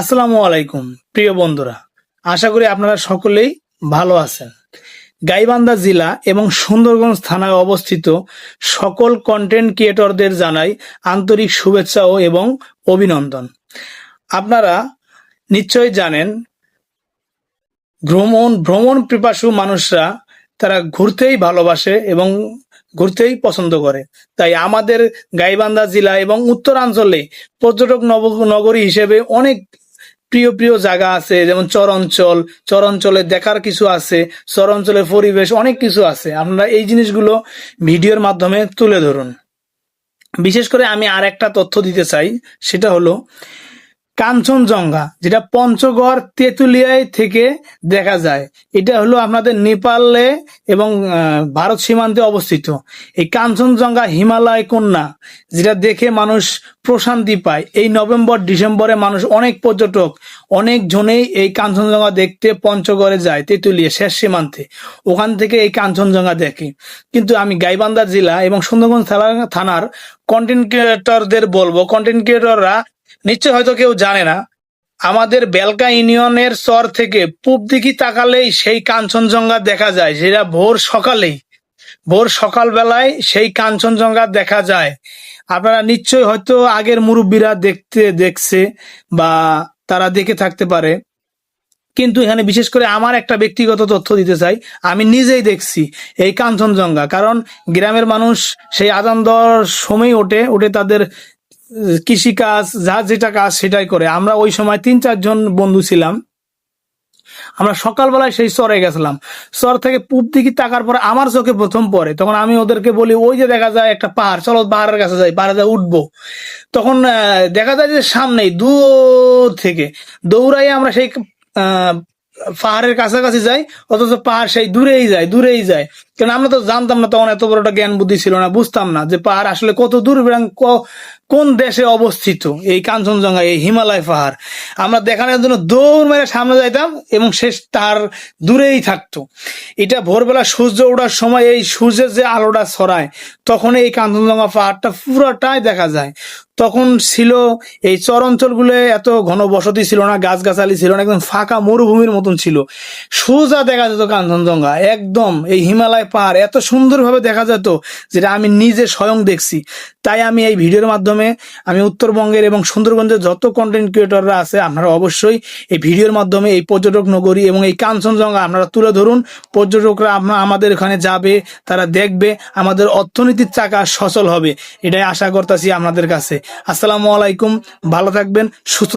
আসসালামু আলাইকুম, প্রিয় বন্ধুরা। আশা করি আপনারা সকলেই ভালো আছেন। গাইবান্ধা জেলা এবং সুন্দরগঞ্জ থানায় অবস্থিত সকল কন্টেন্ট ক্রিয়েটরদের জানাই আন্তরিক শুভেচ্ছা ও এবং অভিনন্দন। আপনারা নিশ্চয়ই জানেন, ভ্রমণ ভ্রমণ পিপাসু মানুষরা তারা ঘুরতেই ভালোবাসে এবং ঘুরতেই পছন্দ করে। তাই আমাদের গাইবান্ধা জেলা এবং উত্তরাঞ্চলে পর্যটক নগরী হিসেবে অনেক প্রিয় প্রিয় জায়গা আছে, যেমন চর অঞ্চল চর অঞ্চলে দেখার কিছু আছে চর অঞ্চলের পরিবেশ, অনেক কিছু আছে। আপনারা এই জিনিসগুলো ভিডিওর মাধ্যমে তুলে ধরুন। বিশেষ করে আমি আর একটা তথ্য দিতে চাই, সেটা হলো কাঞ্চনজঙ্ঘা, যেটা পঞ্চগড় তেঁতুলিয়ায় থেকে দেখা যায়। এটা হলো আপনাদের নেপালে এবং ভারত সীমান্তে অবস্থিত। এই কাঞ্চনজঙ্ঘা হিমালয় কন্যা, যেটা দেখে মানুষ প্রশান্তি পায়। এই নভেম্বর, ডিসেম্বরে মানুষ অনেক পর্যটক, অনেক জনেই এই কাঞ্চনজঙ্ঘা দেখতে পঞ্চগড়ে যায়, তেঁতুলিয়া শেষ সীমান্তে। ওখান থেকে এই কাঞ্চনজঙ্ঘা দেখে। কিন্তু আমি গাইবান্ধা জেলা এবং সুন্দরগঞ্জ থানা- থানার কন্টেন্ট ক্রিয়েটরদের বলব। কন্টেন্ট ক্রিয়েটররা নিশ্চয় হয়তো কেউ জানে না, আমাদের বেলকা ইউনিয়নের চর থেকে পূব দিকে তাকালেই সেই কাঞ্চনজঙ্ঘা দেখা যায়, যেটা ভোর সকালেই, ভোর সকালবেলায় সেই কাঞ্চনজঙ্ঘা দেখা যায়। আপনারা নিশ্চয় হয়তো আগের মুরব্বীরা দেখতে, দেখছে বা তারা দেখে থাকতে পারে। কিন্তু এখানে বিশেষ করে আমার একটা ব্যক্তিগত তথ্য দিতে চাই, আমি নিজেই দেখছি এই কাঞ্চনজঙ্ঘা। কারণ গ্রামের মানুষ সেই আজান দেওয়ার সময় ওঠে ওঠে তাদের কৃষি কাজ যা যেটা কাজ সেটাই করে। আমরা ওই সময় তিন চারজন বন্ধু ছিলাম। আমরা সকালবেলায় সেই চরে গেছিলাম। চর থেকে পূব দিকে তাকার পরে আমার চোখে প্রথম পড়ে। তখন আমি ওদেরকে বলি ওই যে দেখা যায় একটা পাহাড় চলো পাহাড়ের কাছে যাই পাহাড়ে যাই উঠবো। তখন দেখা যায় যে সামনেই দূর থেকে দৌড়াই আমরা সেই আহ, পাহাড়ের কাছাকাছি যাই অথচ পাহাড় সেই দূরেই যায় দূরেই যায়। কারণ আমরা তো জানতাম না তখন এত বড় একটা জ্ঞান বুদ্ধি ছিল না, বুঝতাম না যে পাহাড় আসলে কত দূর কোন দেশে অবস্থিত, এই কাঞ্চনজঙ্ঘা, এই হিমালয় পাহাড়। আমরা দেখানোর জন্য দৌড় মেরে সামনে যাইতাম এবং শেষ তার দূরেই থাকতো। এটা ভোরবেলা সূর্য ওঠার সময় এই সূর্যের যে আলোটা ছড়ায়, তখন এই কাঞ্চনজঙ্ঘা পাহাড়টা পুরোটাই দেখা যায়। তখন ছিল এই চর অঞ্চলগুলো এত ঘন বসতি ছিল না, গাছগাছালি ছিল না, একদম ফাঁকা মরুভূমির মতন ছিল। সোজা দেখা যেত কাঞ্চনজঙ্ঘা, একদম এই হিমালয় পাহাড় এত সুন্দরভাবে দেখা যেত যেটা আমি নিজে স্বয়ং দেখছি। তাই আমি এই ভিডিওর মাধ্যমে আমি উত্তরবঙ্গের এবং সুন্দরগঞ্জের যত কন্টেন্ট ক্রিয়েটররা আছে, আপনারা অবশ্যই এই ভিডিওর মাধ্যমে এই পর্যটক নগরী এবং এই কাঞ্চনজঙ্ঘা আপনারা তুলে ধরুন। পর্যটকরা আপনা- আমাদের এখানে যাবে, তারা দেখবে, আমাদের অর্থনীতির চাকা সচল হবে। এটাই আশা করতেছি আপনাদের কাছে। আসসালামু আলাইকুম, ভালো থাকবেন, সুস্থ